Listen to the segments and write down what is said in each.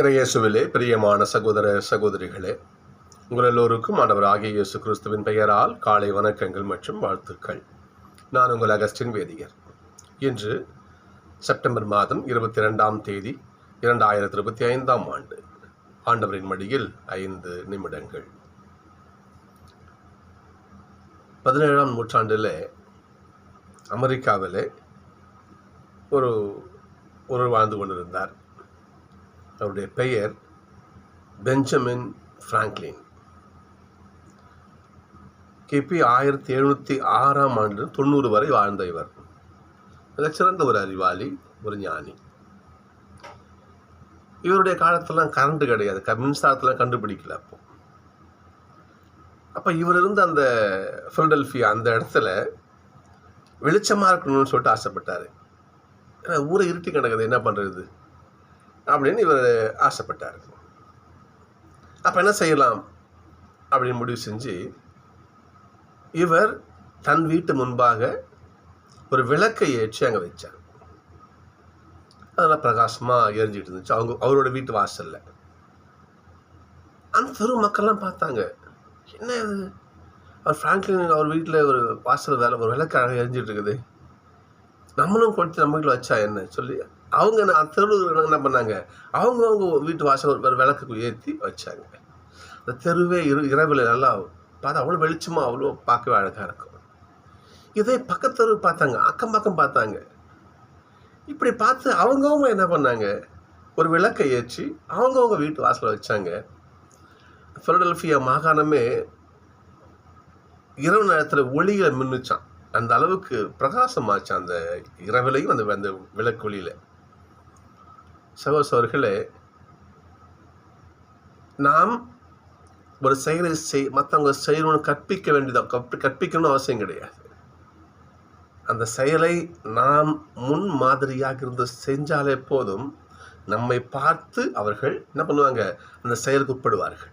இறையேசுவிலே பிரியமான சகோதர சகோதரிகளே உங்கள் எல்லோருக்கும் ஆண்டவர் ஆகிய இயேசு கிறிஸ்துவின் பெயரால் காலை வணக்கங்கள் மற்றும் வாழ்த்துக்கள். நான் உங்கள் அகஸ்டின் வேதியர். இன்று செப்டம்பர் மாதம் இருபத்தி ரெண்டாம் தேதி இரண்டாயிரத்தி இருபத்தி ஐந்தாம் ஆண்டு. ஆண்டவரின் மடியில் ஐந்து நிமிடங்கள். பதினேழாம் நூற்றாண்டில் அமெரிக்காவில் ஒரு ஒரு வாழ்ந்து கொண்டிருந்தார். அவருடைய பெயர் பெஞ்சமின் ஃப்ராங்க்லின். கிபி ஆயிரத்தி எழுநூற்றி ஆறாம் ஆண்டு தொண்ணூறு வரை வாழ்ந்த இவர். மிகச்சிறந்த ஒரு அறிவாளி ஒரு ஞானி. இவருடைய காலத்திலாம் கரண்ட் கிடையாது. க மின்சாரத்தெலாம் கண்டுபிடிக்கல அப்போ. அப்போ இவர் இருந்த அந்த ஃபிலடெல்ஃபியா அந்த இடத்துல வெளிச்சமாக இருக்கணும்னு சொல்லிட்டு ஆசைப்பட்டார். ஏன்னா ஊரை இருட்டி கிடக்குது. என்ன பண்ணுறது அப்படின்னு இவர் ஆசைப்பட்டார். அப்போ என்ன செய்யலாம்? அப்படின்னு முடிவு செஞ்சு இவர் தன் வீட்டு முன்பாக ஒரு விளக்கை ஏற்றி அங்கே வச்சார். அதெல்லாம் பிரகாசமாக எரிஞ்சிட்டு இருந்துச்சு. அவங்க அவரோட வீட்டு வாசலில். அந்த தெரு மக்கள்லாம் பார்த்தாங்க. என்ன இது? அவர் ஃப்ராங்க்லின் அவர் வீட்டில் ஒரு வாசல் வேலை ஒரு விளக்கு அழகாக எரிஞ்சிட்டு இருக்குது. நம்மளும் கொடுத்து நம்ம வீட்டில் வச்சா என்ன? சொல்லி. அவங்க என்ன- அந்த தெருவில் என்ன பண்ணாங்க? அவங்க அவங்க வீட்டு வாசல் ஒரு விளக்கு ஏற்றி வச்சாங்க. அந்த தெருவே இரு இரவில் நல்லா பார்த்தா அவ்வளோ வெளிச்சமாக அவ்வளோ பார்க்கவே அழகாக இருக்கும். இதே பக்கத்து தெரு பார்த்தாங்க அக்கம் பக்கம் பார்த்தாங்க. இப்படி பார்த்து அவங்கவுங்க என்ன பண்ணாங்க? ஒரு விளக்கை ஏற்றி அவங்கவுங்க வீட்டு வாசலில் வச்சாங்க. ஃபிலடெல்ஃபியா மாகாணமே இரவு நேரத்தில் ஒளியில் மின்னுச்சான் அந்த அளவுக்கு பிரகாசமாச்சான் அந்த இரவிலையும் அந்த அந்த விளக்கு ஒளியில் சகோசவர்களே நாம் ஒரு செயலை செய் மற்றவங்க செய்யணும்னு கற்பிக்க வேண்டியதாக கற்பி கற்பிக்கணும்னு அவசியம் கிடையாது. அந்த செயலை நாம் முன் மாதிரியாக இருந்து செஞ்சாலே போதும் நம்மை பார்த்து அவர்கள் என்ன பண்ணுவாங்க? அந்த செயலுக்கு உட்படுவார்கள்.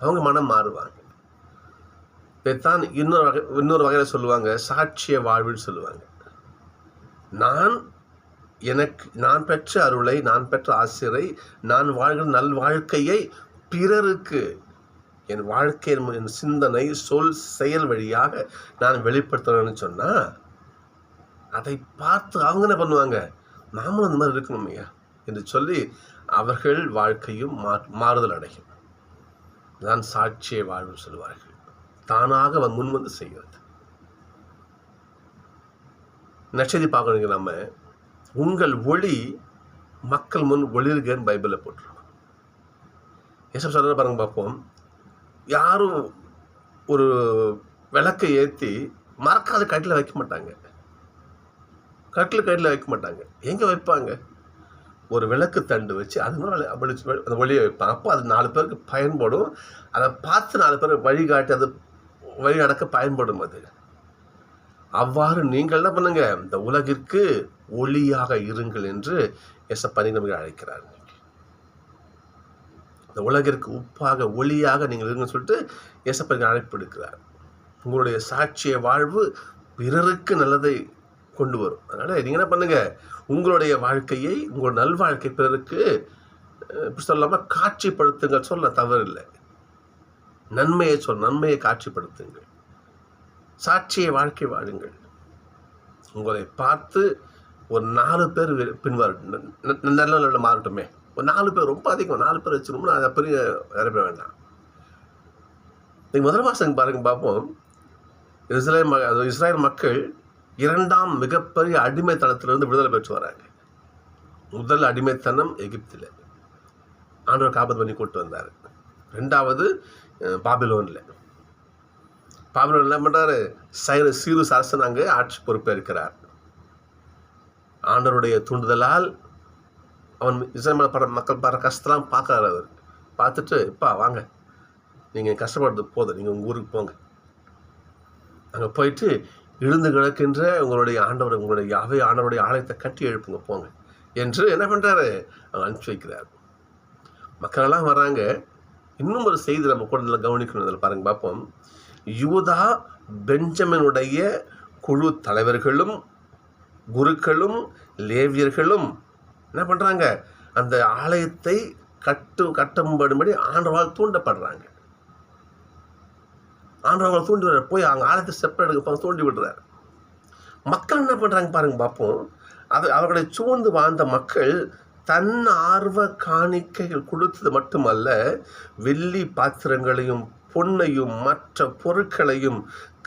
அவங்க மனம் மாறுவாங்க. இதைத்தான் இன்னொரு வகை இன்னொரு வகையில் சொல்லுவாங்க சாட்சிய வாழ்வுன்னு சொல்லுவாங்க. நான் எனக்கு நான் பெற்ற அருளை நான் பெற்ற ஆசிரை நான் வாழ்கிற நல் வாழ்க்கையை பிறருக்கு என் வாழ்க்கையின் என் சிந்தனை சொல் செயல் வழியாக நான் வெளிப்படுத்துறேன்னு சொன்னால் அதை பார்த்து அவங்க என்ன பண்ணுவாங்க? நாமளும் அந்த மாதிரி இருக்கணும் ஐயா என்று சொல்லி அவர்கள் வாழ்க்கையும் மா மாறுதல் அடையும். தான் சாட்சியை வாழ்வு சொல்லுவார்கள். தானாக முன்வந்து செய்கிறது. நச்சதி பார்க்கணுங்க நம்ம. உங்கள் ஒளி மக்கள் முன் ஒளிர்கன்னு பைபிளில் போட்டிருக்கோம் ஏசப் சொல்கிற பாருங்க பார்ப்போம். யாரும் ஒரு விளக்கை ஏற்றி மறக்காத கட்டில் வைக்க மாட்டாங்க. கட்டில் கட்டில் வைக்க மாட்டாங்க. எங்கே வைப்பாங்க? ஒரு விளக்கு தண்டு வச்சு அது வெளிச்சு அந்த ஒளியை வைப்பாங்க. அப்போ அது நாலு பேருக்கு பயன்படும். அதை பார்த்து நாலு பேர் வழிகாட்டி அது வழி நடக்க பயன்படும் அது. அவ்வாறு நீங்கள் என்ன பண்ணுங்க? இந்த உலகிற்கு ஒளியாக இருங்கள் என்று எசப்பனி நமக்கு அழைக்கிறார் இந்த உலகிற்கு உப்பாக ஒளியாக நீங்கள் இருங்கன்னு சொல்லிட்டு எசப்பனுக்கு அழைப்பு எடுக்கிறார் உங்களுடைய சாட்சிய வாழ்வு பிறருக்கு நல்லதை கொண்டு வரும். அதனால் நீங்கள் என்ன பண்ணுங்க? உங்களுடைய வாழ்க்கையை உங்கள் நல்வாழ்க்கை பிறருக்கு இப்படி சொல்லாமல் காட்சிப்படுத்துங்கள். சொல்ல தவறில்லை. நன்மையை சொல் நன்மையை காட்சிப்படுத்துங்கள். சாட்சியை வாழ்க்கை வாழுங்கள். உங்களை பார்த்து ஒரு நாலு பேர் வி- பின்வரட்டும் நல்ல நல்ல மாறட்டுமே. ஒரு நாலு பேர் ரொம்ப அதிகம். நாலு பேர் வச்சுருமோ அதை பெரிய நிரப்ப வேண்டாம். நீங்கள் முதல் மாதம் பாருங்க பார்ப்போம். இஸ்ரேல் ம இஸ்ரேல் மக்கள் இரண்டாம் மிகப்பெரிய அடிமைத்தனத்திலிருந்து விடுதலை பெற்று வராங்க. முதல் அடிமைத்தனம் எகிப்தில். ஆண்டவர் காபத் பண்ணி கூட்டு வந்தார். ரெண்டாவது பாபிலோனில். பாபிலோன் என்ன பண்ணுறாரு சைர சீருஸ் அரசன் அங்கே ஆட்சி பொறுப்பேற்கிறார். ஆண்டவருடைய தூண்டுதலால் அவன் இஸ்ரேல் மேல மக்கள் படுற கஷ்டத்தெல்லாம் பார்க்குறாரு அவர். பார்த்துட்டு இப்பா வாங்க. நீங்கள் கஷ்டப்படுறது போதும். நீங்கள் உங்கள் ஊருக்கு போங்க. அங்கே போயிட்டு இழுந்து கிடக்கின்ற உங்களுடைய ஆண்டவர் உங்களுடைய யாவை ஆண்டவருடைய ஆலயத்தை கட்டி எழுப்புங்க போங்க என்று என்ன பண்ணுறாரு அவங்க அனுப்பிச்சி வைக்கிறார். மக்களெல்லாம் வராங்க. இன்னும் ஒரு செய்தி நம்ம கூட நல்லா கவனிக்கணும். இதில் பாருங்க பார்ப்போம். யூதா பெஞ்சமினுடைய குழு தலைவர்களும் குருக்களும் லேவியர்களும் என்ன பண்ணுறாங்க அந்த ஆலயத்தை கட்டு கட்டும்படும்படி ஆண்டவால் தூண்டப்படுறாங்க. ஆண்டவால் தூண்டி போய் அவங்க ஆலயத்தை செப்பரேட் எடுக்க தூண்டி விடுறார். மக்கள் என்ன பண்ணுறாங்க பாருங்க பார்ப்போம் அது அவர்களை சூழ்ந்து வாழ்ந்த மக்கள் தன் ஆர்வ காணிக்கைகள் கொடுத்தது மட்டுமல்ல வெள்ளி பாத்திரங்களையும் பொன்னையும் மற்ற பொருட்களையும்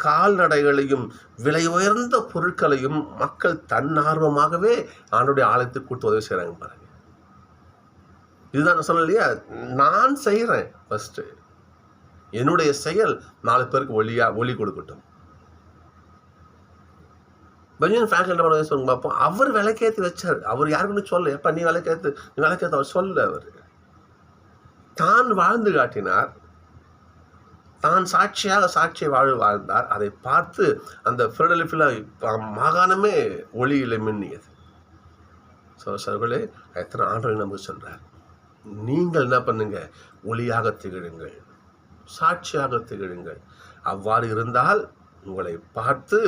கால்நடைகளையும் விலை உயர்ந்த பொருட்களையும் மக்கள் தன்னார்வமாகவே ஆண்டுடைய ஆலயத்துக்கு கொடுத்து உதவி செய்கிறாங்க பாருங்க. இதுதான் நான் சொன்னேன் இல்லையா? நான் செய்கிறேன் ஃபஸ்ட்டு என்னுடைய செயல் நாலு பேருக்கு ஒளியா ஒளி கொடுக்கட்டும். பெஞ்சமின் ஃப்ராங்க்லின் என்ன பண்ண சொல்லுங்க பார்ப்போம் அவர் விலைக்கேற்றி வச்சார். அவர் யாருக்குன்னு சொல்ல எப்போ நீ விலைக்கேற்று நீ விலைக்கேற்ற அவர் சொல்ல அவர். தான் வாழ்ந்து காட்டினார். தான் சாட்சியாக சாட்சியை வாழ் வாழ்ந்தார் அதை பார்த்து அந்த ஃபிலடெல்ஃபியில் மாகாணமே ஒளியில மின்னியது. ஸோ சர்களே எத்தனை ஆண்டு நமக்கு சொல்கிறார் நீங்கள் என்ன பண்ணுங்க? ஒளியாக திகழுங்கள். சாட்சியாக திகழுங்கள். அவ்வாறு இருந்தால் உங்களை பார்த்து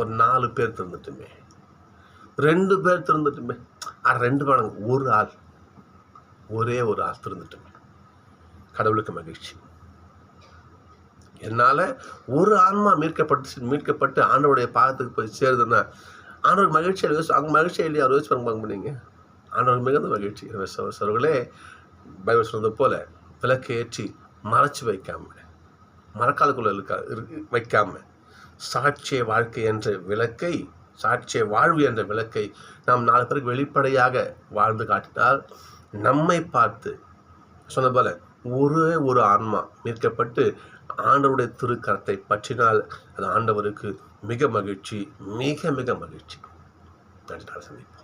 ஒரு நாலு பேர் திறந்துட்டுமே ரெண்டு பேர் திறந்துட்டுமே ஆ ரெண்டு பேர் ஒரு ஆள். ஒரே ஒரு ஆள் திறந்துட்டுமே கடவுளுக்கு மகிழ்ச்சி. என்னால் ஒரு ஆன்மா மீட்கப்பட்டு மீட்கப்பட்டு ஆண்டோடைய பாகத்துக்கு போய் சேருதுன்னா ஆண்டவர் மகிழ்ச்சியாக யோசி அவங்க மகிழ்ச்சியை இல்லையா? அவர் யோசிச்சு பார்க்க முடியுங்க ஆண்டவர் மிகுந்த மகிழ்ச்சி. சோர்களே பைபிள் சொன்னது போல் விளக்கு ஏற்றி மறைச்சி வைக்காம மரக்காலுக்குள்ள இருக்கா வைக்காமல் சாட்சிய வாழ்க்கை என்ற விளக்கை சாட்சிய வாழ்வு என்ற விளக்கை நாம் நாலு பேருக்கு வெளிப்படையாக வாழ்ந்து காட்டினால் நம்மை பார்த்து சொன்ன போல ஒரே ஒரு ஆன்மா மீட்கப்பட்டு ஆண்டவருடைய திருக்கரத்தை பற்றினால் அது ஆண்டவருக்கு மிக மகிழ்ச்சி மிக மிக மகிழ்ச்சி. நன்றி சந்திப்போம்.